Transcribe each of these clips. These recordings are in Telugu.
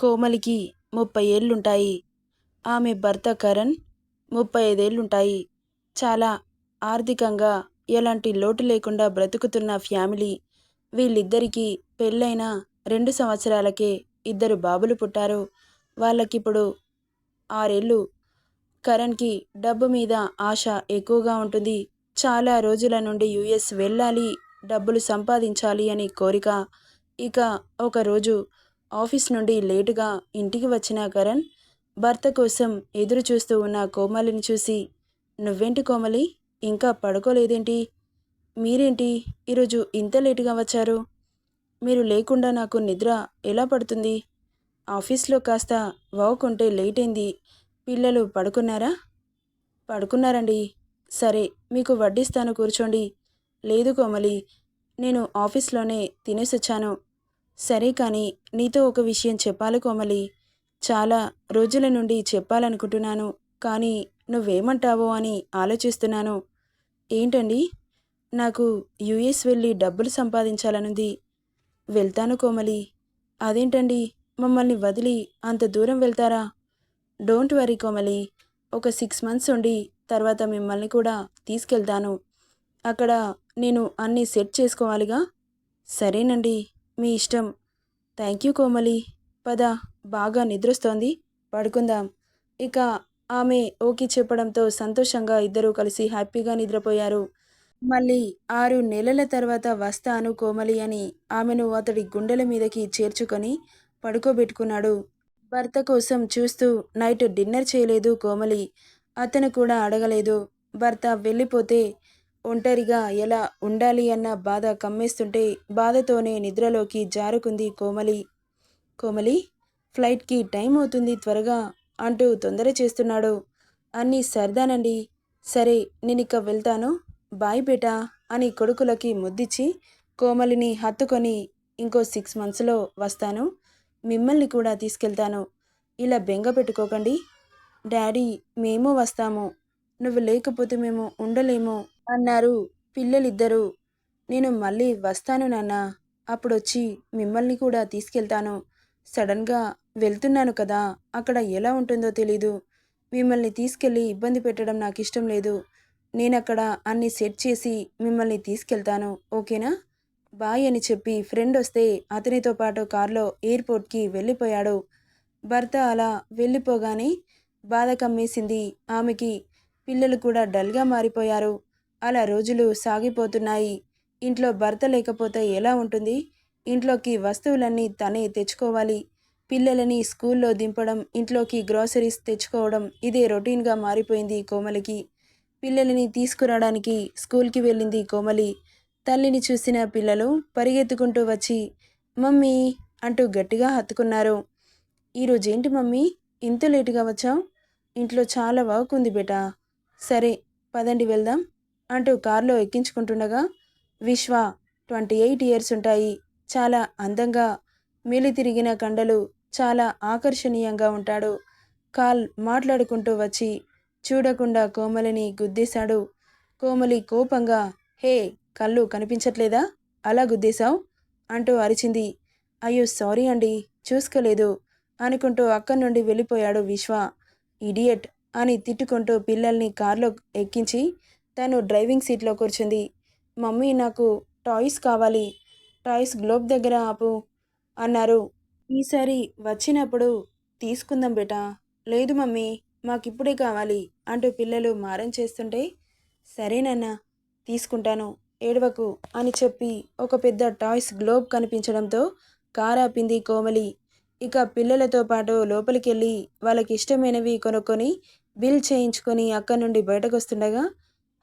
కోమలికి ముప్పై ఏళ్ళుంటాయి. ఆమె భర్త కరణ్ ముప్పై ఐదేళ్ళుంటాయి. చాలా ఆర్థికంగా ఎలాంటి లోటు లేకుండా బ్రతుకుతున్న ఫ్యామిలీ. వీళ్ళిద్దరికీ పెళ్ళైన రెండు సంవత్సరాలకే ఇద్దరు బాబులు పుట్టారు. వాళ్ళకిప్పుడు ఆరేళ్ళు. కరణ్కి డబ్బు మీద ఆశ ఎక్కువగా ఉంటుంది. చాలా రోజుల నుండి యుఎస్ వెళ్ళాలి డబ్బులు సంపాదించాలి అని కోరిక. ఇక ఒకరోజు ఆఫీస్ నుండి లేటుగా ఇంటికి వచ్చిన కరణ్ భర్త కోసం ఎదురు చూస్తూ ఉన్న కోమలిని చూసి నువ్వేంటి కోమలి? ఇంకా పడుకోలేదేంటి? మీరేంటి ఈరోజు ఇంత లేటుగా వచ్చారు? మీరు లేకుండా నాకు నిద్ర ఎలా పడుతుంది? ఆఫీస్లో కాస్త వావుకుంటే లేట్ అయింది పిల్లలు పడుకున్నారా? పడుకున్నారండి. సరే మీకు వడ్డిస్తాను కూర్చోండి. లేదు కోమలి నేను ఆఫీస్లోనే తినేసొచ్చాను. సరే కానీ నీతో ఒక విషయం చెప్పాలి కోమలి. చాలా రోజుల నుండి చెప్పాలనుకుంటున్నాను కానీ నువ్వేమంటావో అని ఆలోచిస్తున్నాను. ఏంటండి? నాకు యుఎస్ వెళ్ళి డబ్బులు సంపాదించాలనుంది. వెళ్తాను కోమలి. అదేంటండి? మమ్మల్ని వదిలి అంత దూరం వెళ్తారా? Don't worry Komali. ఒక సిక్స్ మంత్స్ ఉండి తర్వాత మిమ్మల్ని కూడా తీసుకెళ్తాను. అక్కడ నేను అన్నీ సెట్ చేసుకోవాలిగా? సరేనండి. మీ ఇష్టం. Thank you Komali. పద బాగా నిద్రొస్తోంది. పడుకుందాం. ఇక ఆమె ఓకే చెప్పడంతో సంతోషంగా ఇద్దరూ కలిసి హ్యాపీగా నిద్రపోయారు. మళ్ళీ ఆరు నెలల తర్వాత వస్తాను కోమలి అని ఆమెను అతడి గుండెల మీదకి చేర్చుకొని పడుకోబెట్టుకున్నాడు. భర్త కోసం చూస్తూ నైట్ డిన్నర్ చేయలేదు కోమలి. అతను కూడా అడగలేదు. భర్త వెళ్ళిపోతే ఒంటరిగా ఎలా ఉండాలి అన్న బాధ కమ్మేస్తుంటే బాధతోనే నిద్రలోకి జారుకుంది కోమలి. కోమలి ఫ్లైట్కి టైం అవుతుంది త్వరగా అంటూ తొందర చేస్తున్నాడు. అన్నీ సర్దానండి. సరే నేనిక వెళ్తాను. బాయ్ బేటా అని కొడుకులకి ముద్దిచ్చి కోమలిని హత్తుకొని ఇంకో సిక్స్ మంత్స్లో వస్తాను. మిమ్మల్ని కూడా తీసుకెళ్తాను. ఇలా బెంగ పెట్టుకోకండి. డాడీ మేము వస్తాము. నువ్వు లేకపోతే మేము ఉండలేము. అన్నారు. పిల్లలిద్దరూ నేను మళ్ళీ వస్తాను నాన్న అప్పుడొచ్చి మిమ్మల్ని కూడా తీసుకెళ్తాను. సడన్గా వెళ్తున్నాను కదా అక్కడ ఎలా ఉంటుందో తెలీదు. మిమ్మల్ని తీసుకెళ్ళి ఇబ్బంది పెట్టడం నాకు ఇష్టం లేదు. నేను అక్కడ అన్ని సెట్ చేసి మిమ్మల్ని తీసుకెళ్తాను ఓకేనా? బాయ్ అని చెప్పి ఫ్రెండ్ వస్తే అతనితో పాటు కారులో ఎయిర్పోర్ట్కి వెళ్ళిపోయాడు. భర్త అలా వెళ్ళిపోగానే బాధ కమ్మేసింది ఆమెకి. పిల్లలు కూడా డల్గా మారిపోయారు. అలా రోజులు సాగిపోతున్నాయి. ఇంట్లో భర్త లేకపోతే ఎలా ఉంటుంది? ఇంట్లోకి వస్తువులన్నీ తనే తెచ్చుకోవాలి. పిల్లలని స్కూల్లో దింపడం ఇంట్లోకి గ్రాసరీస్ తెచ్చుకోవడం ఇదే రొటీన్గా మారిపోయింది కోమలికి. పిల్లలని తీసుకురావడానికి స్కూల్కి వెళ్ళింది కోమలి. తల్లిని చూసిన పిల్లలు పరిగెత్తుకుంటూ వచ్చి మమ్మీ అంటూ గట్టిగా హత్తుకున్నారు. ఈరోజేంటి మమ్మీ? ఇంత లేటుగా వచ్చావు? ఇంట్లో చాలా వర్క్ ఉంది బేటా. సరే పదండి వెళ్దాం. అంటూ కారులో ఎక్కించుకుంటుండగా విశ్వ ట్వంటీ ఎయిట్ ఇయర్స్ ఉంటాయి. చాలా అందంగా మేలి తిరిగిన కండలు చాలా ఆకర్షణీయంగా ఉంటాడు. కాల్ మాట్లాడుకుంటూ వచ్చి చూడకుండా కోమలిని గుద్దేశాడు. కోమలి కోపంగా హే కళ్ళు కనిపించట్లేదా? అలా గుద్దేశావు? అంటూ అరిచింది. అయ్యో సారీ అండి చూసుకోలేదు అనుకుంటూ అక్కడి నుండి వెళ్ళిపోయాడు విశ్వ. ఇడియట్ అని తిట్టుకుంటూ పిల్లల్ని కారులో ఎక్కించి తను డ్రైవింగ్ సీట్లో కూర్చుంది. మమ్మీ నాకు టాయ్స్ కావాలి. టాయ్స్ గ్లోబ్ దగ్గర ఆపు అన్నారు. ఈసారి వచ్చినప్పుడు తీసుకుందాం బేటా. లేదు మమ్మీ మాకిప్పుడే కావాలి అంటూ పిల్లలు మారం చేస్తుంటే సరేనన్నా తీసుకుంటాను ఏడవకు అని చెప్పి ఒక పెద్ద టాయ్స్ గ్లోబ్ కనిపించడంతో కారు ఆపింది కోమలి. ఇక పిల్లలతో పాటు లోపలికెళ్ళి వాళ్ళకి ఇష్టమైనవి కొనుక్కొని బిల్ చేయించుకొని అక్కడి నుండి బయటకు వస్తుండగా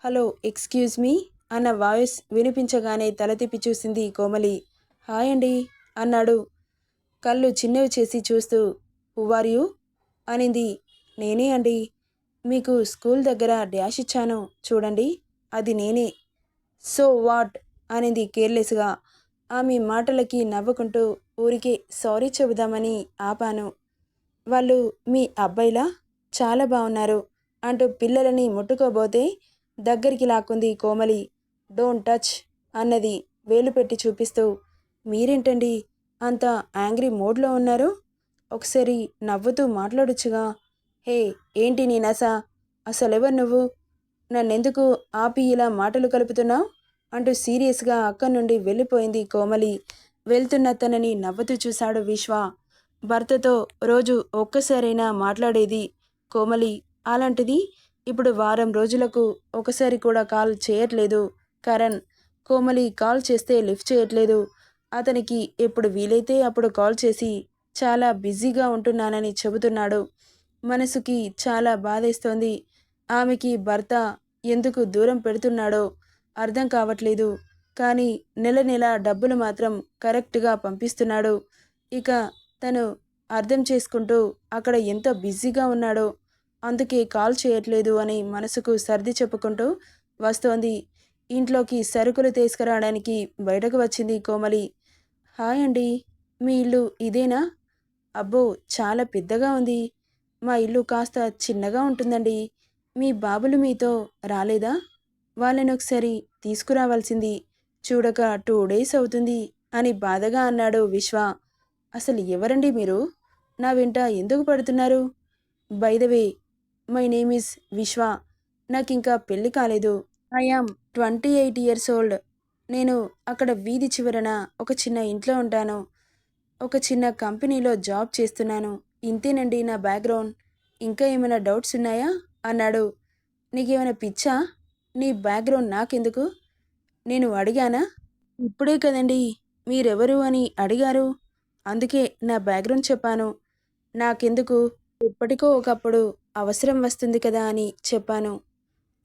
హలో ఎక్స్క్యూజ్ మీ? అన్న వాయిస్ వినిపించగానే తల తిప్పి చూసింది కోమలి. హాయ్ అండి అన్నాడు. కళ్ళు చిన్నవి చేసి చూస్తూ ఆర్ యూ? అనింది. నేనే అండి. మీకు స్కూల్ దగ్గర డ్యాష్ ఇచ్చాను. చూడండి అది నేనే. So what? అనింది కేర్లెస్గా. ఆమె మాటలకి నవ్వుకుంటూ ఊరికే సారీ చెబుదామని ఆపాను. వాళ్ళు మీ అబ్బాయిలా? చాలా బాగున్నారు అంటూ పిల్లలని ముట్టుకోబోతే దగ్గరికి లాక్కుంది కోమలి. డోంట్ టచ్ అన్నది వేలు పెట్టి చూపిస్తూ. మీరేంటండి? అంత యాంగ్రీ మోడ్లో ఉన్నారు? ఒకసారి నవ్వుతూ మాట్లాడొచ్చుగా. హే ఏంటి నీ నస? అసలెవరు నువ్వు? నన్నెందుకు ఆపి ఇలా మాటలు కలుపుతున్నావు? అంటూ సీరియస్గా అక్కడి నుండి వెళ్ళిపోయింది కోమలి. వెళ్తున్న తనని నవ్వుతూ చూశాడు విశ్వ. భర్తతో రోజు ఒక్కసారైనా మాట్లాడేది కోమలి. అలాంటిది? ఇప్పుడు వారం రోజులకు ఒకసారి కూడా కాల్ చేయట్లేదు. కరణ్ కోమలి కాల్ చేస్తే లిఫ్ట్ చేయట్లేదు. అతనికి ఎప్పుడు వీలైతే అప్పుడు కాల్ చేసి చాలా బిజీగా ఉంటున్నానని చెబుతున్నాడు. మనసుకి చాలా బాధేస్తోంది. ఆమెకి భర్త ఎందుకు దూరం పెడుతున్నాడో అర్థం కావట్లేదు. కానీ నెల నెల డబ్బులు మాత్రం కరెక్ట్గా పంపిస్తున్నాడు. ఇక తను అర్థం చేసుకుంటూ అక్కడ ఎంత బిజీగా ఉన్నాడో అందుకే కాల్ చేయట్లేదు అని మనసుకు సర్ది చెప్పుకుంటూ వస్తోంది ఇంట్లోకి సరుకులు తీసుకురావడానికి బయటకు వచ్చింది కోమలి. హాయ్ అండి మీ ఇల్లు ఇదేనా? అబ్బో చాలా పెద్దగా ఉంది. మా ఇల్లు కాస్త చిన్నగా ఉంటుందండి. మీ బాబులు మీతో రాలేదా? వాళ్ళని ఒకసారి తీసుకురావాల్సింది. చూడక టూ డేస్ అవుతుంది అని బాధగా అన్నాడు విశ్వ. అసలు ఎవరండి మీరు? నా వెంట ఎందుకు పడుతున్నారు? బైదవే మై నేమ్ ఇస్ విశ్వ నాకు ఇంకా పెళ్ళి కాలేదు. I am twenty eight years old నేను అక్కడ వీధి చివరన ఒక చిన్న ఇంట్లో ఉంటాను. ఒక చిన్న కంపెనీలో జాబ్ చేస్తున్నాను. ఇంతేనండి నా బ్యాక్గ్రౌండ్. ఇంకా ఏమైనా డౌట్స్ ఉన్నాయా? అన్నాడు. నీకేమైనా పిచ్చా? నీ బ్యాక్గ్రౌండ్ నాకెందుకు? నేను అడిగానా? ఇప్పుడే కదండి. మీరెవరు అని అడిగారు. అందుకే నా బ్యాక్గ్రౌండ్ చెప్పాను. నాకెందుకు? ఎప్పటికో ఒకప్పుడు అవసరం వస్తుంది కదా అని చెప్పాను.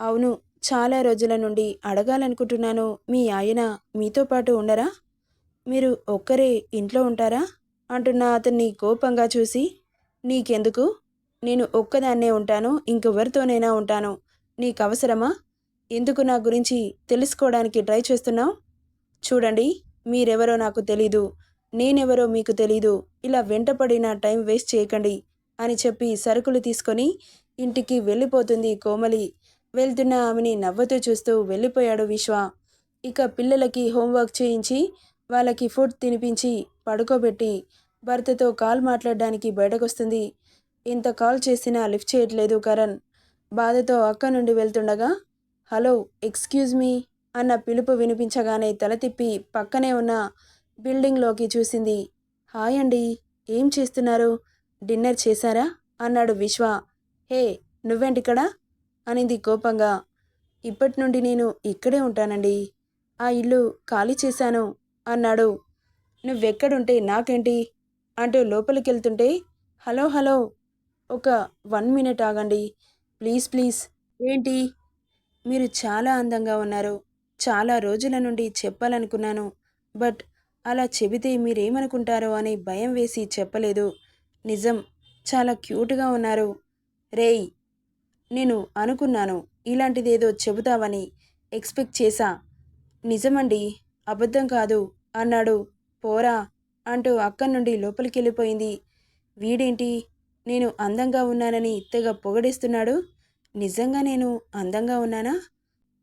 అవును చాలా రోజుల నుండి అడగాలనుకుంటున్నాను. మీ ఆయన మీతో పాటు ఉండరా? మీరు ఒక్కరే ఇంట్లో ఉంటారా? అంటున్న అతన్ని కోపంగా చూసి నీకెందుకు? నేను ఒక్కదాన్నే ఉంటాను ఇంకెవరితోనైనా ఉంటాను. నీకు అవసరమా ఎందుకు నా గురించి తెలుసుకోవడానికి ట్రై చేస్తున్నావు? చూడండి మీరెవరో నాకు తెలీదు. నేనెవరో మీకు తెలీదు. ఇలా వెంటపడిన టైం వేస్ట్ చేయకండి. అని చెప్పి సరుకులు తీసుకొని ఇంటికి వెళ్ళిపోతుంది కోమలి. వెళ్తున్న ఆమెని నవ్వుతూ చూస్తూ వెళ్ళిపోయాడు విశ్వ. ఇక పిల్లలకి హోంవర్క్ చేయించి వాళ్ళకి ఫుడ్ తినిపించి పడుకోబెట్టి భర్తతో కాల్ మాట్లాడడానికి బయటకొస్తుంది. ఇంత కాల్ చేసినా లిఫ్ట్ చేయట్లేదు కరణ్. బాధతో అక్క నుండి వెళ్తుండగా హలో ఎక్స్క్యూజ్ మీ అన్న పిలుపు వినిపించగానే తల తిప్పి పక్కనే ఉన్న బిల్డింగ్లోకి చూసింది. హాయ్ అండి ఏం చేస్తున్నారు? డిన్నర్ చేశారా? అన్నాడు విశ్వ. హే నువ్వేంటిక్కడ? అనింది కోపంగా. ఇప్పటి నుండి నేను ఇక్కడే ఉంటానండి. ఆ ఇల్లు ఖాళీ చేశాను అన్నాడు. నువ్వెక్కడుంటే నాకేంటి? అంటూ లోపలికి వెళ్తుంటే హలో హలో ఒక వన్ మినిట్ ఆగండి. Please please. ఏంటి? మీరు చాలా అందంగా ఉన్నారు. చాలా రోజుల నుండి చెప్పాలనుకున్నాను. బట్ అలా చెబితే మీరేమనుకుంటారో అని భయం వేసి చెప్పలేదు. నిజం. చాలా క్యూట్గా ఉన్నారు. రేయ్ నేను అనుకున్నాను ఇలాంటిదేదో చెబుతావని ఎక్స్పెక్ట్ చేశా. నిజమండి అబద్ధం కాదు అన్నాడు. పోరా అంటూ అక్కడి నుండి లోపలికి వెళ్ళిపోయింది వీడేంటి నేను అందంగా ఉన్నానని తెగ పొగడేస్తున్నాడు? నిజంగా నేను అందంగా ఉన్నానా?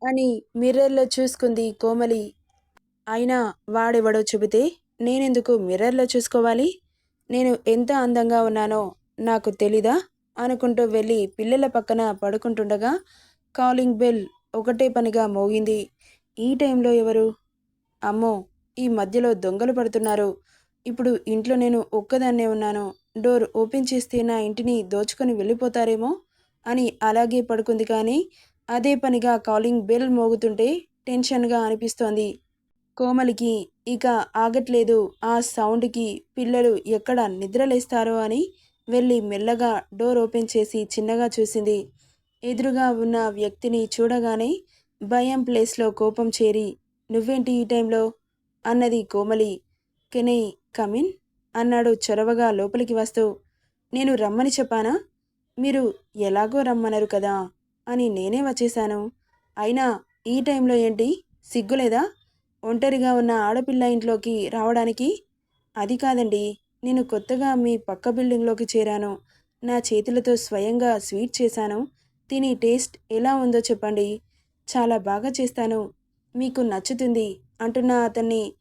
అని మిర్రర్లో చూసుకుంది కోమలి. అయినా వాడెవడో చెబితే నేనెందుకు మిర్రర్లో చూసుకోవాలి? నేను ఎంత అందంగా ఉన్నానో నాకు తెలీదా? అనుకుంటూ వెళ్ళి పిల్లల పక్కన పడుకుంటుండగా కాలింగ్ బెల్ ఒకటే పనిగా మోగింది. ఈ టైంలో ఎవరు? అమ్మో ఈ మధ్యలో దొంగలు పడుతున్నారు. ఇప్పుడు ఇంట్లో నేను ఒక్కదాన్నే ఉన్నాను. డోర్ ఓపెన్ చేస్తే నా ఇంటిని దోచుకొని వెళ్ళిపోతారేమో అని అలాగే పడుకుంది కానీ అదే పనిగా కాలింగ్ బెల్ మోగుతుంటే టెన్షన్గా అనిపిస్తోంది. కోమలికి ఇక ఆగట్లేదు. ఆ సౌండ్కి పిల్లలు ఎక్కడ నిద్రలేస్తారో అని వెళ్ళి మెల్లగా డోర్ ఓపెన్ చేసి చిన్నగా చూసింది. ఎదురుగా ఉన్న వ్యక్తిని చూడగానే భయం ప్లేస్లో కోపం చేరి నువ్వేంటి ఈ టైంలో? అన్నది కోమలి. కెనై కమిన్ అన్నాడు చొరవగా లోపలికి వస్తూ. నేను రమ్మని చెప్పానా? మీరు ఎలాగో రమ్మన్నారు కదా అని నేనే వచ్చేశాను అయినా ఈ టైంలో ఏంటి? సిగ్గులేదా? ఒంటరిగా ఉన్న ఆడపిల్ల ఇంట్లోకి రావడానికి? అది కాదండి. నేను కొత్తగా మీ పక్క బిల్డింగ్లోకి చేరాను. నా చేతులతో స్వయంగా స్వీట్ చేశాను. తిని టేస్ట్ ఎలా ఉందో చెప్పండి. చాలా బాగా చేస్తాను. మీకు నచ్చుతుంది అంటున్న అతన్ని.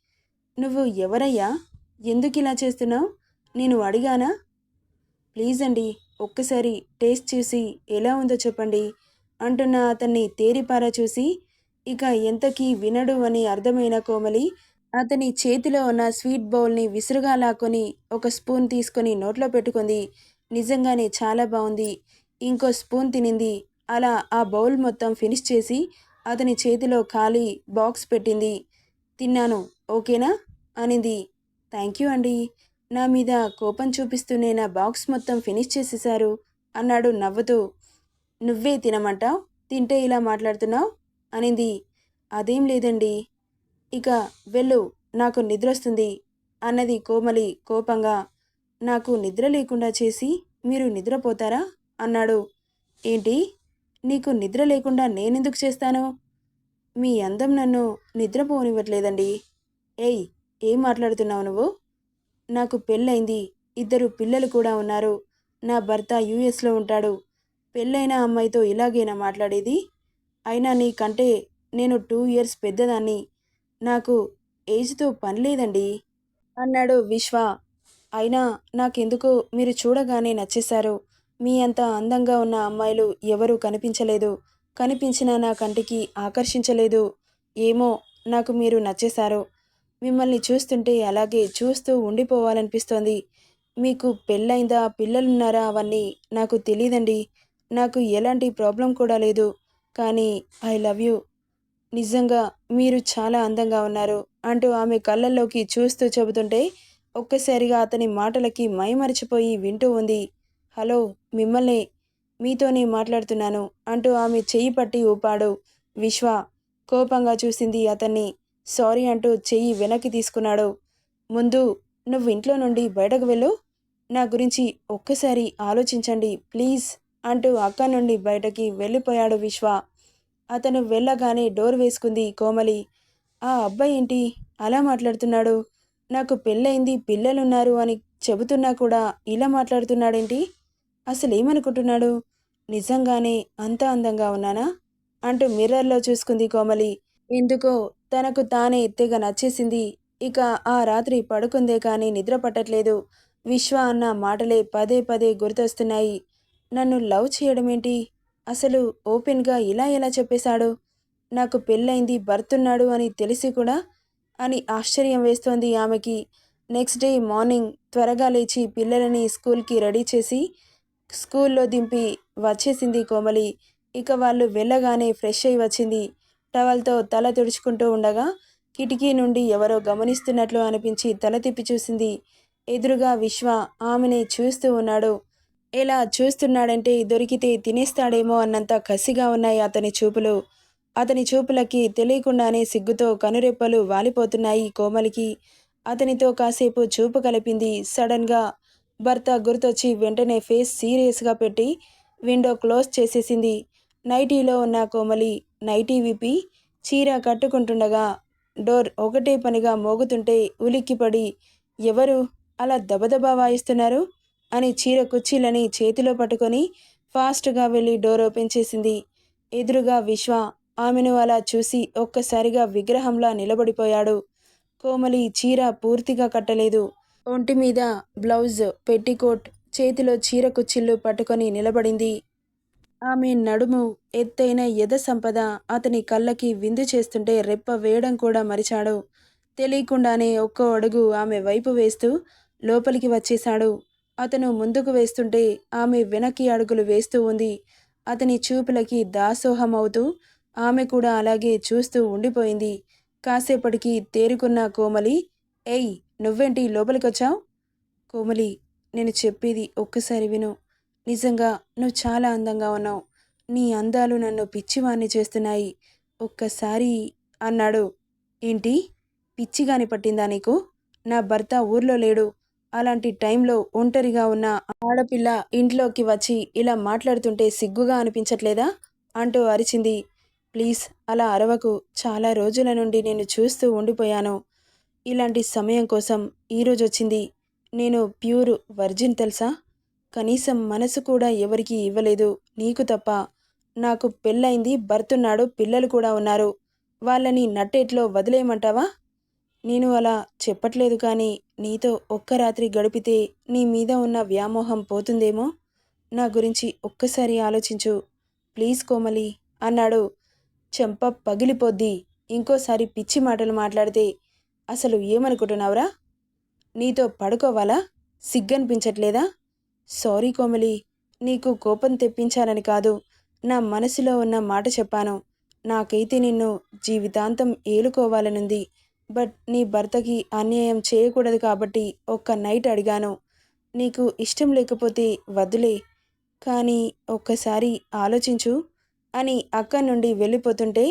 నువ్వు ఎవరయ్యా? ఎందుకు ఇలా చేస్తున్నావు? నేను అడిగానా? ప్లీజ్ అండి ఒక్కసారి టేస్ట్ చూసి ఎలా ఉందో చెప్పండి అంటున్న అతన్ని తేరిపారా చూసి ఇక ఎంతకీ వినడు అని అర్థమైన కోమలి అతని చేతిలో ఉన్న స్వీట్ బౌల్ని విసురుగా లాక్కొని ఒక స్పూన్ తీసుకొని నోట్లో పెట్టుకుంది. నిజంగానే చాలా బాగుంది ఇంకో స్పూన్ తినింది. అలా ఆ బౌల్ మొత్తం ఫినిష్ చేసి అతని చేతిలో ఖాళీ బాక్స్ పెట్టింది. తిన్నాను ఓకేనా? అనింది. థ్యాంక్ యూ అండి. నా మీద కోపం చూపిస్తూనే నా బాక్స్ మొత్తం ఫినిష్ చేసేశారు అన్నాడు నవ్వుతూ. నువ్వే తినమంటావు? తింటే ఇలా మాట్లాడుతున్నావు? అనింది. అదేం లేదండి. ఇక వెళ్ళు నాకు నిద్రొస్తుంది అన్నది కోమలి కోపంగా. నాకు నిద్ర లేకుండా చేసి మీరు నిద్రపోతారా? అన్నాడు. ఏంటి? నీకు నిద్ర లేకుండా నేనెందుకు చేస్తాను? మీ అందం నన్ను నిద్రపోనివ్వట్లేదండి. ఏయ్ ఏం మాట్లాడుతున్నావు నువ్వు? నాకు పెళ్ళైంది ఇద్దరు పిల్లలు కూడా ఉన్నారు. నా భర్త యూఎస్లో ఉంటాడు. పెళ్ళైన అమ్మాయితో ఇలాగేనా మాట్లాడేది? అయినా నీకంటే నేను టూ ఇయర్స్ పెద్దదాన్ని. నాకు ఏజ్తో పని లేదండి. అన్నాడు విశ్వ. అయినా నాకెందుకు మీరు చూడగానే నచ్చేశారు. మీ అంత అందంగా ఉన్న అమ్మాయిలు ఎవరూ కనిపించలేదు. కనిపించిన నా కంటికి ఆకర్షించలేదు. ఏమో నాకు మీరు నచ్చేశారు. మిమ్మల్ని చూస్తుంటే అలాగే చూస్తూ ఉండిపోవాలనిపిస్తోంది. మీకు పెళ్ళైందా పిల్లలున్నారా అవన్నీ నాకు తెలియదండి నాకు ఎలాంటి ప్రాబ్లం కూడా లేదు. కానీ ఐ లవ్ యూ. నిజంగా మీరు చాలా అందంగా ఉన్నారు అంటూ ఆమె కళ్ళల్లోకి చూస్తూ చెబుతుంటే ఒక్కసారిగా అతని మాటలకి మైమరిచిపోయి వింటూ ఉంది. హలో మిమ్మల్ని మీతోనే మాట్లాడుతున్నాను అంటూ ఆమె చెయ్యి పట్టి ఊపాడు. విశ్వ కోపంగా చూసింది అతన్ని. సారీ అంటూ చెయ్యి వెనక్కి తీసుకున్నాడు. ముందు నువ్వు ఇంట్లో నుండి బయటకు వెళ్ళు. నా గురించి ఒక్కసారి ఆలోచించండి ప్లీజ్. అంటూ అక్క నుండి బయటకి వెళ్ళిపోయాడు విశ్వ. అతను వెళ్ళగానే డోర్ వేసుకుంది కోమలి. ఆ అబ్బాయి ఏంటి? అలా మాట్లాడుతున్నాడు. నాకు పెళ్ళయింది పిల్లలున్నారు అని చెబుతున్నా కూడా ఇలా మాట్లాడుతున్నాడేంటి? అసలు ఏమనుకుంటున్నాడు? నిజంగానే అంత అందంగా ఉన్నానా? అంటూ మిర్రర్లో చూసుకుంది కోమలి. ఎందుకో తనకు తానే తెగ నచ్చేసింది. ఇక ఆ రాత్రి పడుకుందే కానీ నిద్ర పట్టట్లేదు. విశ్వ అన్న మాటలే పదే పదే గుర్తొస్తున్నాయి. నన్ను లవ్ చేయడమేంటి? అసలు ఓపెన్గా ఇలా ఎలా చెప్పేశాడు? నాకు పెళ్ళైంది భర్తున్నాడు అని తెలిసి కూడా అని ఆశ్చర్యం వేస్తోంది ఆమెకి. నెక్స్ట్ డే మార్నింగ్ త్వరగా లేచి పిల్లలని స్కూల్కి రెడీ చేసి స్కూల్లో దింపి వచ్చేసింది కోమలి. ఇక వాళ్ళు వెళ్ళగానే ఫ్రెష్ అయి వచ్చింది. టవల్తో తల తుడుచుకుంటూ ఉండగా కిటికీ నుండి ఎవరో గమనిస్తున్నట్లు అనిపించి తల తిప్పి చూసింది. ఎదురుగా విశ్వ ఆమెని చూస్తూ ఉన్నాడు. ఎలా చూస్తున్నాడంటే దొరికితే తినేస్తాడేమో అన్నంత కసిగా ఉన్నాయి అతని చూపులు. అతని చూపులకి తెలియకుండానే సిగ్గుతో కనురెప్పలు వాలిపోతున్నాయి కోమలికి. అతనితో కాసేపు చూపు కలిపింది. సడన్గా భర్త గుర్తొచ్చి వెంటనే ఫేస్ సీరియస్గా పెట్టి విండో క్లోజ్ చేసేసింది. నైటీలో ఉన్న కోమలి నైటీ విప్పి చీర కట్టుకుంటుండగా డోర్ ఒకటే పనిగా మోగుతుంటే ఉలిక్కిపడి ఎవరు అలా దబదబా వాయిస్తున్నారు? అని చీర కుర్చీలని చేతిలో పట్టుకొని ఫాస్ట్గా వెళ్ళి డోర్ ఓపెన్ చేసింది. ఎదురుగా విశ్వ ఆమెను అలా చూసి ఒక్కసారిగా విగ్రహంలా నిలబడిపోయాడు. కోమలి చీర పూర్తిగా కట్టలేదు. ఒంటి మీద బ్లౌజ్ పెట్టికోట్ చేతిలో చీర కుచ్చిళ్ళు పట్టుకొని నిలబడింది. ఆమె నడుము ఎత్తైన ఎద సంపద అతని కళ్ళకి విందు చేస్తుంటే రెప్ప వేయడం కూడా మరిచాడు. తెలియకుండానే ఒక్కో అడుగు ఆమె వైపు వేస్తూ లోపలికి వచ్చేశాడు. అతను ముందుకు వేస్తుంటే ఆమె వెనక్కి అడుగులు వేస్తూ ఉంది. అతని చూపులకి దాసోహం అవుతూ ఆమె కూడా అలాగే చూస్తూ ఉండిపోయింది. కాసేపటికి తేరుకున్న కోమలి ఏయ్ నువ్వేంటి లోపలికొచ్చావు? కోమలి నేను చెప్పేది ఒక్కసారి విను. నిజంగా నువ్వు చాలా అందంగా ఉన్నావు. నీ అందాలు నన్ను పిచ్చివాణ్ణి చేస్తున్నాయి. ఒక్కసారి అన్నాడు. ఏంటి? పిచ్చిగాని పట్టిందా నీకు? నా భర్త ఊర్లో లేడు. అలాంటి టైంలో ఒంటరిగా ఉన్న ఆడపిల్ల ఇంట్లోకి వచ్చి ఇలా మాట్లాడుతుంటే సిగ్గుగా అనిపించట్లేదా? అంటూ అరిచింది. ప్లీజ్ అలా అరవకు. చాలా రోజుల నుండి నేను చూస్తూ ఉండిపోయాను. ఇలాంటి సమయం కోసం ఈరోజు వచ్చింది. నేను ప్యూర్ వర్జిన్ తెలుసా? కనీసం మనసు కూడా ఎవరికి ఇవ్వలేదు. నీకు తప్ప. నాకు పెళ్ళైంది భర్తున్నాడు పిల్లలు కూడా ఉన్నారు. వాళ్ళని నట్టేట్లో వదిలేయమంటావా? నేను అలా చెప్పట్లేదు కానీ నీతో ఒక్క రాత్రి గడిపితే నీ మీద ఉన్న వ్యామోహం పోతుందేమో? నా గురించి ఒక్కసారి ఆలోచించు. ప్లీజ్ కోమలి అన్నాడు. చెంప పగిలిపోద్ది. ఇంకోసారి పిచ్చి మాటలు మాట్లాడితే అసలు ఏమనుకుంటున్నావురా? నీతో పడుకోవాలా? సిగ్గనిపించట్లేదా? సారీ కోమలి నీకు కోపం తెప్పించాలని కాదు. నా మనసులో ఉన్న మాట చెప్పాను. నాకైతే నిన్ను జీవితాంతం ఏలుకోవాలనుంది. బట్ నీ భర్తకి అన్యాయం చేయకూడదు కాబట్టి ఒక్క నైట్ అడిగాను. నీకు ఇష్టం లేకపోతే వద్దులే కానీ ఒక్కసారి ఆలోచించు అని అక్కడి నుండి వెళ్ళిపోతుంటే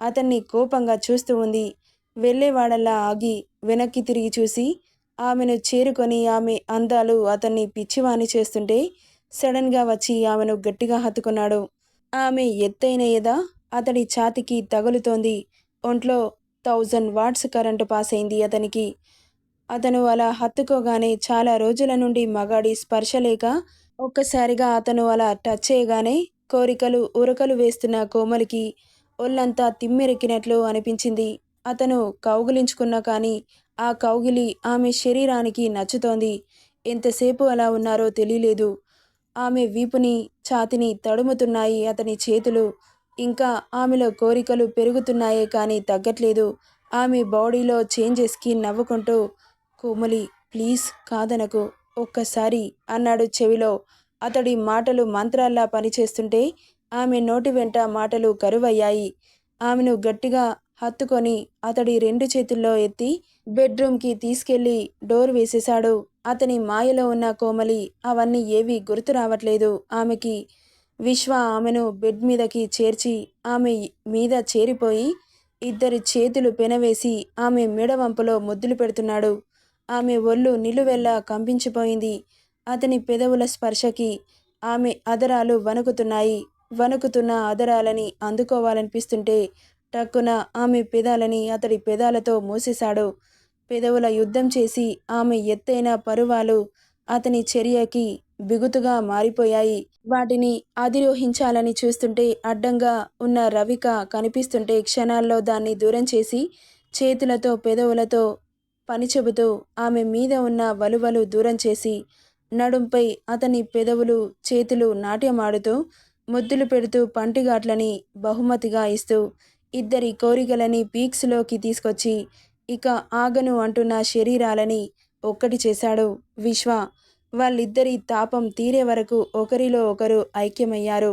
అతన్ని కోపంగా చూస్తూ ఉంది. వెళ్ళేవాడల్లా ఆగి వెనక్కి తిరిగి చూసి ఆమెను చేరుకొని ఆమె అందాలు అతన్ని పిచ్చివాణి చేస్తుంటే సడన్గా వచ్చి ఆమెను గట్టిగా హత్తుకున్నాడు. ఆమె ఎత్తైన ఎద అతడి ఛాతికి తగులుతోంది. ఒంట్లో థౌజండ్ వాట్స్ కరెంటు పాస్ అయింది అతనికి. అతను అలా హత్తుకోగానే చాలా రోజుల నుండి మగాడి స్పర్శ లేక ఒక్కసారిగా అతను అలా టచ్ చేయగానే కోరికలు ఉరకలు వేస్తున్న కోమలికి ఒళ్ళంతా తిమ్మెరెక్కినట్లు అనిపించింది. అతను కౌగిలించుకున్నా కానీ ఆ కౌగిలి ఆమె శరీరానికి నచ్చుతోంది. ఎంతసేపు అలా ఉన్నారో తెలియలేదు. ఆమె వీపుని ఛాతిని తడుముతున్నాయి అతని చేతులు. ఇంకా ఆమెలో కోరికలు పెరుగుతున్నాయే కానీ తగ్గట్లేదు. ఆమె బాడీలో చేంజెస్కి నవ్వుకుంటూ కోమలి ప్లీజ్ కాదనకు. ఒక్కసారి అన్నాడు చెవిలో. అతడి మాటలు మంత్రాల్లా పనిచేస్తుంటే ఆమె నోటి వెంట మాటలు కరువయ్యాయి. ఆమెను గట్టిగా హత్తుకొని అతడి రెండు చేతుల్లో ఎత్తి బెడ్రూమ్కి తీసుకెళ్ళి డోర్ వేసేశాడు. అతని మాయలో ఉన్న కోమలి అవన్నీ ఏవీ గుర్తు రావట్లేదు. ఆమెకి విశ్వ ఆమెను బెడ్ మీదకి చేర్చి ఆమె మీద చేరిపోయి ఇద్దరి చేతులు పెనవేసి ఆమె మెడవంపులో ముద్దులు పెడుతున్నాడు. ఆమె ఒళ్ళు నిలువెల్లా కంపించిపోయింది. అతని పెదవుల స్పర్శకి ఆమె అదరాలు వణుకుతున్నాయి. వణుకుతున్న అదరాలని అందుకోవాలనిపిస్తుంటే టక్కున ఆమె పెదాలని అతడి పెదాలతో మూసేశాడు. పెదవుల యుద్ధం చేసి ఆమె ఎత్తైన పరువాలు అతని చర్యకి బిగుతుగా మారిపోయాయి. వాటిని అధిరోహించాలని చూస్తుంటే అడ్డంగా ఉన్న రవిక కనిపిస్తుంటే క్షణాల్లో దాన్ని దూరం చేసి చేతులతో పెదవులతో పని చెబుతూ ఆమె మీద ఉన్న వలువలు దూరం చేసి నడుంపై అతని పెదవులు చేతులు నాట్యమాడుతూ ముద్దులు పెడుతూ పంటిగాట్లని బహుమతిగా ఇస్తూ ఇద్దరి కోరికలని పీక్స్లోకి తీసుకొచ్చి ఇక ఆగను అంటున్న శరీరాలని ఒక్కటి చేశాడు విశ్వ. వాళ్ళిద్దరి తాపం తీరే వరకు ఒకరిలో ఒకరు ఐక్యమయ్యారు.